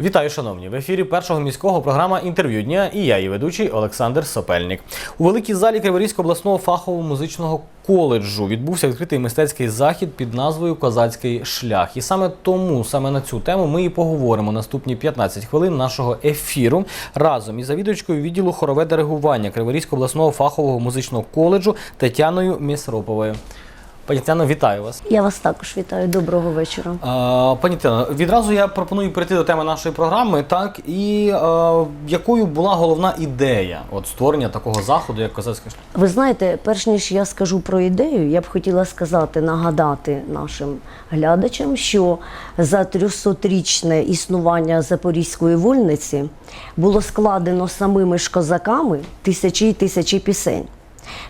Вітаю, шановні! В ефірі першого міського програма інтерв'ю дня і я, її ведучий Олександр Сопельник. У великій залі Криворізького обласного фахового музичного коледжу відбувся відкритий мистецький захід під назвою Козацький шлях. І саме тому, саме на цю тему, ми і поговоримо наступні 15 хвилин нашого ефіру разом із завідувачкою відділу хорове диригування Криворізького обласного фахового музичного коледжу Тетяною Місроповою. Пані Тетяно, вітаю вас. Я вас також вітаю. Доброго вечора. А, Пані Тетяно, відразу я пропоную перейти до теми нашої програми. Так і е, якою була головна ідея от створення такого заходу, як козацький шлях? Ви знаєте, перш ніж я скажу про ідею, я б хотіла сказати, нагадати нашим глядачам, що за 300-річне існування Запорізької вольниці було складено самими ж козаками тисячі й тисячі пісень.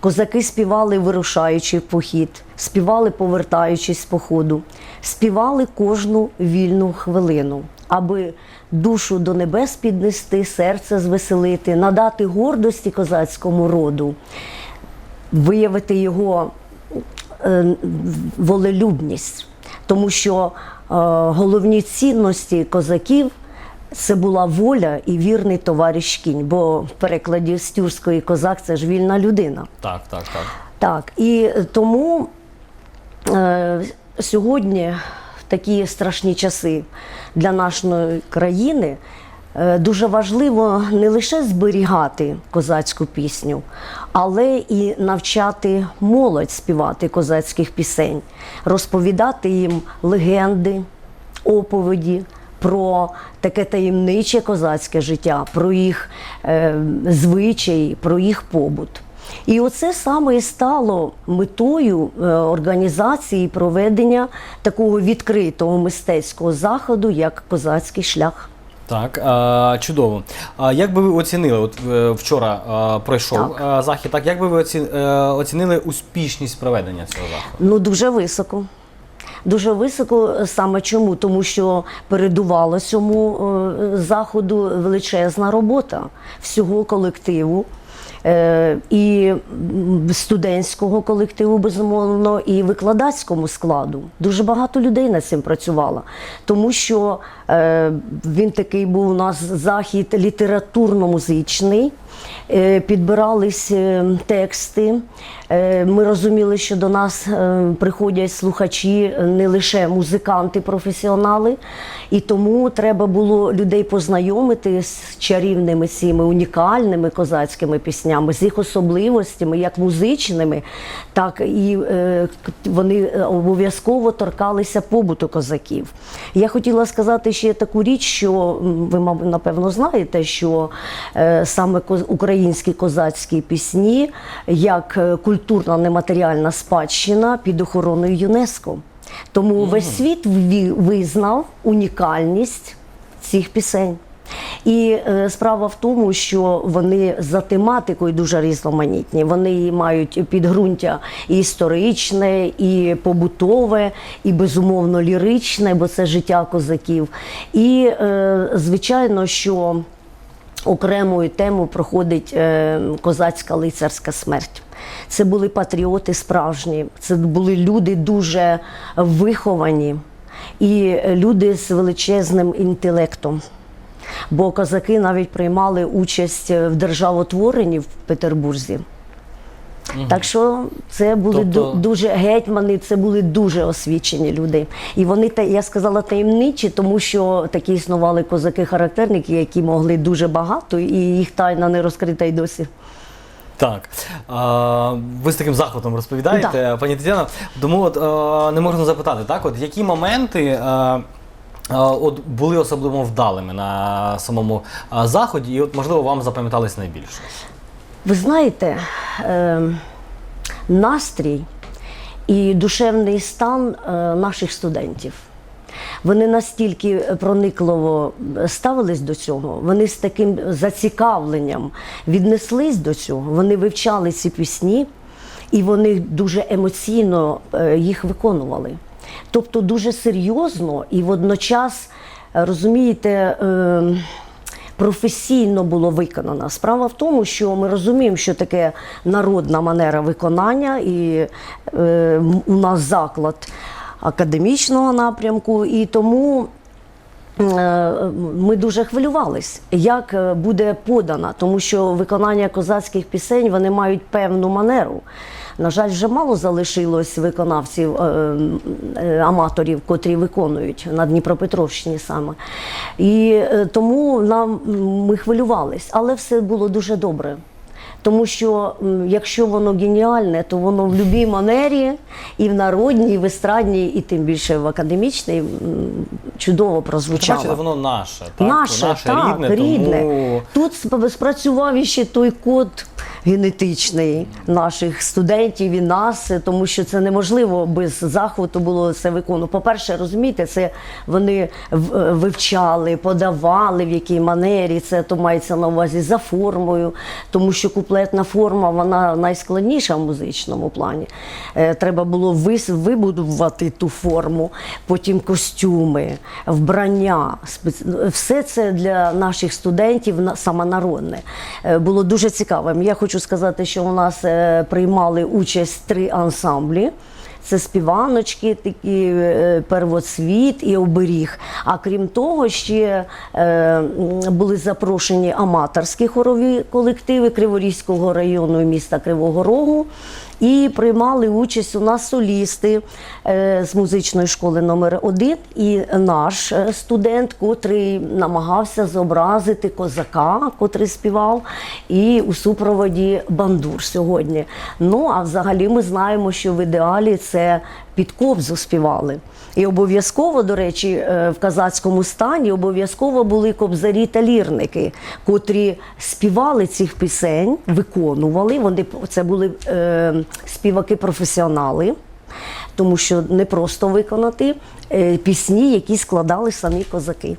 Козаки співали, вирушаючи в похід, співали, повертаючись з походу, співали кожну вільну хвилину, аби душу до небес піднести, серце звеселити, надати гордості козацькому роду, виявити його е, волелюбність, тому що е, головні цінності козаків це була воля і вірний товариш кінь, бо в перекладі з тюркської козак це ж вільна людина. Так, так, так. Так, і тому е, сьогодні, в такі страшні часи для нашої країни, е, дуже важливо не лише зберігати козацьку пісню, але і навчати молодь співати козацьких пісень, розповідати їм легенди, оповіді. Про таке таємниче козацьке життя, про їх е, звичаї, про їх побут. І оце саме і стало метою е, організації проведення такого відкритого мистецького заходу, як козацький шлях. Так, чудово. А як би ви оцінили? От е, вчора пройшов Так. захід. Так, як би ви оці, е, оцінили успішність проведення цього заходу? Ну дуже високо. Дуже високо е, саме чому? Тому що передувала цьому е, заходу величезна робота всього колективу. е, І студентського колективу, безумовно, і викладацькому складу. Дуже багато людей над цим працювало. Тому що він такий був у нас захід літературно-музичний, підбирались е, тексти. Е, Ми розуміли, що до нас е, приходять слухачі не лише музиканти, професіонали, і тому треба було людей познайомити з чарівними цими унікальними козацькими піснями, з їх особливостями, як музичними, так і е, вони е, обов'язково торкалися побуту козаків. Я хотіла сказати ще таку річ, що ви, напевно, знаєте, що е, саме українські козацькі пісні як е, культурна нематеріальна спадщина під охороною ЮНЕСКО. Тому весь світ визнав унікальність цих пісень. І е, справа в тому, що вони за тематикою дуже різноманітні. Вони мають підґрунтя і історичне, і побутове, і безумовно ліричне, бо це життя козаків. І е, звичайно, що окремою темою проходить е, козацька лицарська смерть. Це були патріоти справжні, це були люди дуже виховані і люди з величезним інтелектом. Бо козаки навіть приймали участь в державотворенні в Петербурзі. Так що це були Тобто- дуже гетьмани, це були дуже освічені люди. І вони я сказала таємничі, тому що такі існували козаки-характерники, які могли дуже багато, і їх тайна не розкрита й досі. Так. А, ви з таким захватом розповідаєте, пані Тетяно. Тому от а, не можна запитати, так, от які моменти. А, а, От були особливо вдалими на самому заході, і от можливо вам запам'ятались найбільше. Ви знаєте, е, настрій і душевний стан е, наших студентів. Вони настільки проникливо ставились до цього, вони з таким зацікавленням віднеслись до цього, вони вивчали ці пісні і вони дуже емоційно е, їх виконували. Тобто дуже серйозно і водночас, е, розумієте, е, професійно було виконано. Справа в тому, що ми розуміємо, що таке народна манера виконання, і е, у нас заклад академічного напрямку, і тому е, ми дуже хвилювались, як е, буде подана, тому що виконання козацьких пісень вони мають певну манеру. На жаль, вже мало залишилось виконавців е, е, аматорів, котрі виконують на Дніпропетровщині саме. І е, тому нам ми хвилювались, але все було дуже добре. Тому що якщо воно геніальне, то воно в будь-якій манері, і в народній, і в естрадній, і тим більше в академічній чудово Бачите, прозвучало. воно наше, так? Наше, наше так, рідне, рідне. тому Тут сп- спрацював іще той код генетичний наших студентів і нас, тому що це неможливо без захвату було це виконувати. По-перше, розумієте, це вони вивчали, подавали в якій манері, це то мається на увазі за формою, тому що куплетна форма вона найскладніша в музичному плані. Е, Треба було вибудувати ту форму, потім костюми, вбрання. Все це для наших студентів самонародне. Е, Було дуже цікавим. Я хочу сказати, що у нас е, приймали участь три ансамблі. Це співаночки, такі е, первоцвіт і оберіг. А крім того, ще е, були запрошені аматорські хорові колективи Криворізького району і міста Кривого Рогу. І приймали участь у нас солісти е, з музичної школи номер 1 і наш е, студент, котрий намагався зобразити козака, котрий співав, і у супроводі бандур сьогодні. Ну а взагалі ми знаємо, що в ідеалі це під ковзу співали. І обов'язково, до речі, е, в казацькому стані обов'язково були кобзарі та лірники, котрі співали цих пісень, виконували. Вони це були е, співаки-професіонали, тому що не просто виконати е, пісні, які складали самі козаки.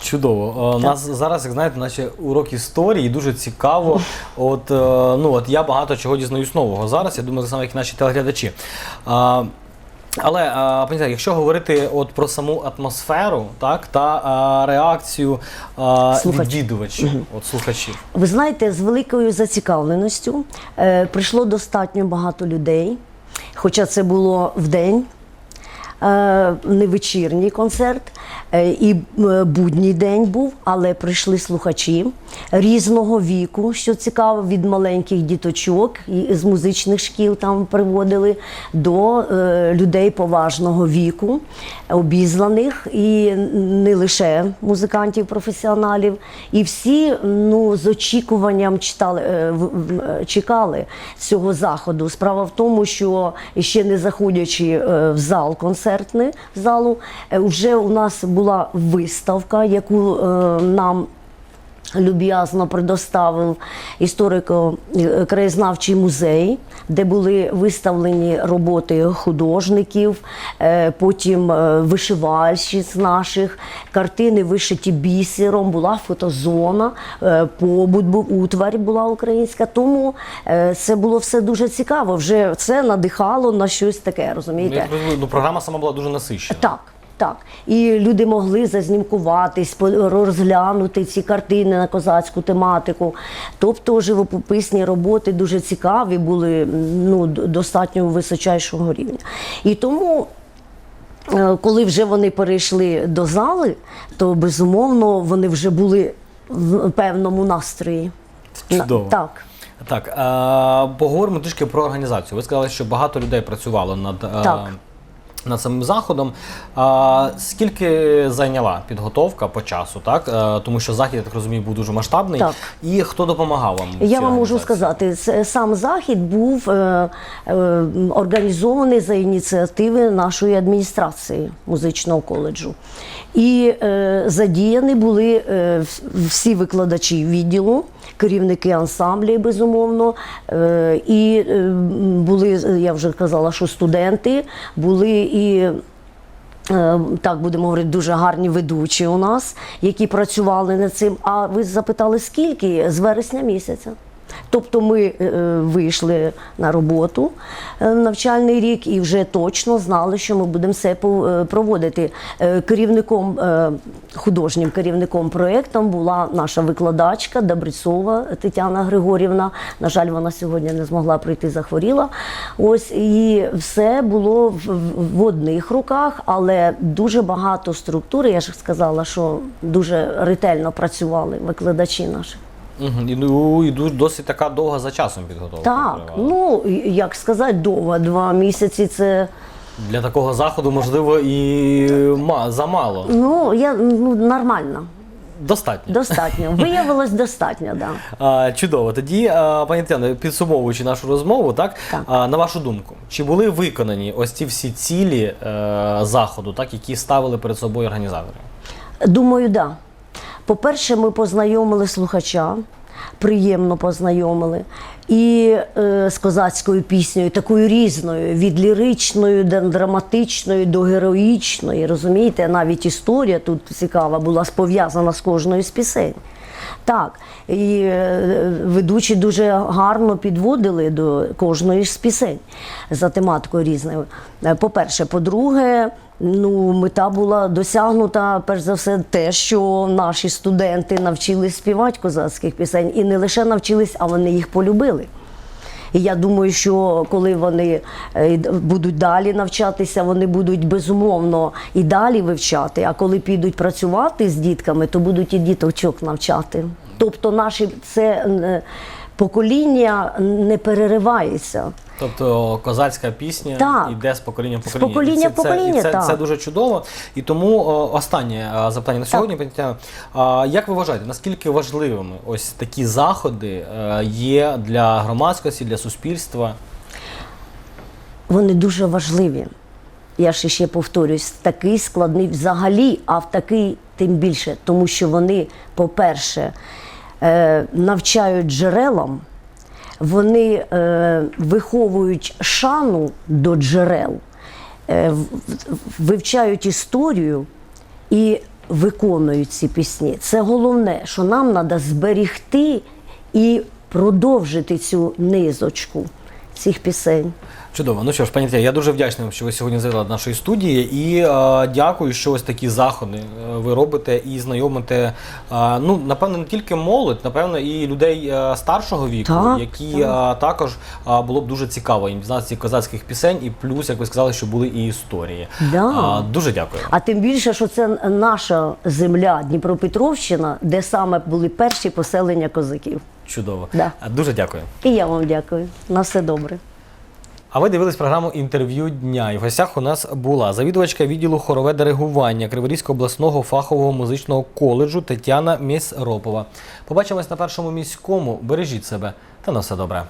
Чудово. Е, У нас зараз, як знаєте, наче урок історії, дуже цікаво. От, ну, от я багато чого дізнаюсь нового зараз. Я думаю, так само, як і наші телеглядачі. А, але а, пані якщо говорити от про саму атмосферу, так та а, реакцію а, Слухачів. відвідувачів, от слухачів. Ви знаєте, з великою зацікавленістю е, прийшло достатньо багато людей, хоча це було в е, не вечірній концерт, е, і е, будній день був, але прийшли слухачі різного віку, що цікаво, від маленьких діточок з музичних шкіл там приводили до е, людей поважного віку, обізнаних і не лише музикантів, професіоналів. І всі ну, з очікуванням читали, е, е, чекали цього заходу. Справа в тому, що ще не заходячи е, в зал концертний залу, е, вже у нас була виставка, яку е, нам люб'язно предоставив історико-краєзнавчий музей, де були виставлені роботи художників, е, потім е, вишивальщиць наших, картини вишиті бісером, була фотозона, е, побут був, утварь була українська. Тому це було все дуже цікаво. Вже це надихало на щось таке, Ну, розумієте? ну, програма сама була дуже насичена. Так, так. І люди могли зазнімкуватись, розглянути ці картини на козацьку тематику. Тобто живописні роботи дуже цікаві були, ну, достатньо височайшого рівня. І тому. е, Коли вже вони перейшли до зали, то безумовно вони вже були в певному настрої. Чудово. Так. Так, поговоримо трішки про організацію. Ви сказали, що багато людей працювало над, е, Так. Над самим заходом. А, скільки зайняла підготовка по часу, так? Е, тому що захід, я так розумію, був дуже масштабний. Так. І хто допомагав вам? Я вам можу сказати, сам захід був е, е, організований за ініціативи нашої адміністрації музичного коледжу. І е, задіяні були е, всі викладачі відділу, керівники ансамблів, безумовно. Е, і е, були, я вже казала, що студенти, були і Е, Так, будемо говорити, дуже гарні ведучі у нас, які працювали над цим. А ви запитали, скільки? З вересня місяця. Тобто ми е, вийшли на роботу е, навчальний рік і вже точно знали, що ми будемо все е, проводити. Керівником, художнім керівником проєктом була наша викладачка Добрицова Тетяна Григорівна. На жаль, вона сьогодні не змогла прийти, захворіла. Ось і все було в одних руках, але дуже багато структури. Я ж сказала, що дуже ретельно працювали викладачі наші. Угу. І, досить така довга за часом підготовка. Так, тривала. ну як сказати, довго два місяці це Для такого заходу, можливо, і замало. ну я ну нормально, Достатньо. достатньо. Виявилось достатньо, да. А, чудово. Тоді, а, пані Тетяно, підсумовуючи нашу розмову, так, Так. А, на вашу думку, чи були виконані ось ці всі цілі е, заходу, так, які ставили перед собою організатори? Думаю, да. По-перше, ми познайомили слухача, приємно познайомили. І е, з козацькою піснею, такою різною, від ліричної до драматичної до героїчної. Розумієте, навіть історія тут цікава була пов'язана з кожною з пісень. Так, і е, ведучі дуже гарно підводили до кожної з пісень за тематикою різною. Е, По-перше, по-друге, ну, мета була досягнута, перш за все, те, що наші студенти навчились співати козацьких пісень. І не лише навчились, а вони їх полюбили. І я думаю, що коли вони е, будуть далі навчатися, вони будуть безумовно і далі вивчати. А коли підуть працювати з дітками, то будуть і діточок навчати. Тобто, наше це е, покоління не переривається. Тобто козацька пісня Так. йде з покоління в З покоління. покоління в покоління, і це, так. це дуже чудово. І тому о, останнє е, запитання на сьогодні, А, Як ви вважаєте, наскільки важливими ось такі заходи е, є для громадськості, для суспільства? Вони дуже важливі. Я ж ще повторюсь, такий складний взагалі, а в такий тим більше, тому що вони, по-перше, е, навчають джерелам, вони е, виховують шану до джерел, е, вивчають історію і виконують ці пісні. Це головне, що нам треба зберігти і продовжити цю низочку цих пісень. Чудово. Ну що ж, пані я дуже вдячний, вам, що ви сьогодні завітали до нашої студії. І е, дякую, що ось такі заходи е, ви робите і знайомите. е, ну, напевно, не тільки молодь, напевно, і людей е, старшого віку, Так, які е, також е, було б дуже цікаво їм дізнатися цих козацьких пісень, і плюс, як ви сказали, що були і історії. Да. Е, дуже дякую. А тим більше, що це наша земля Дніпропетровщина, де саме були перші поселення козаків. Чудово. Да. Дуже дякую. І я вам дякую. На все добре. А ви дивились програму інтерв'ю дня. І в гостях у нас була завідувачка відділу хорове диригування Криворізького обласного фахового музичного коледжу Тетяна Мєсропова. Побачимось на першому міському. Бережіть себе та на все добре.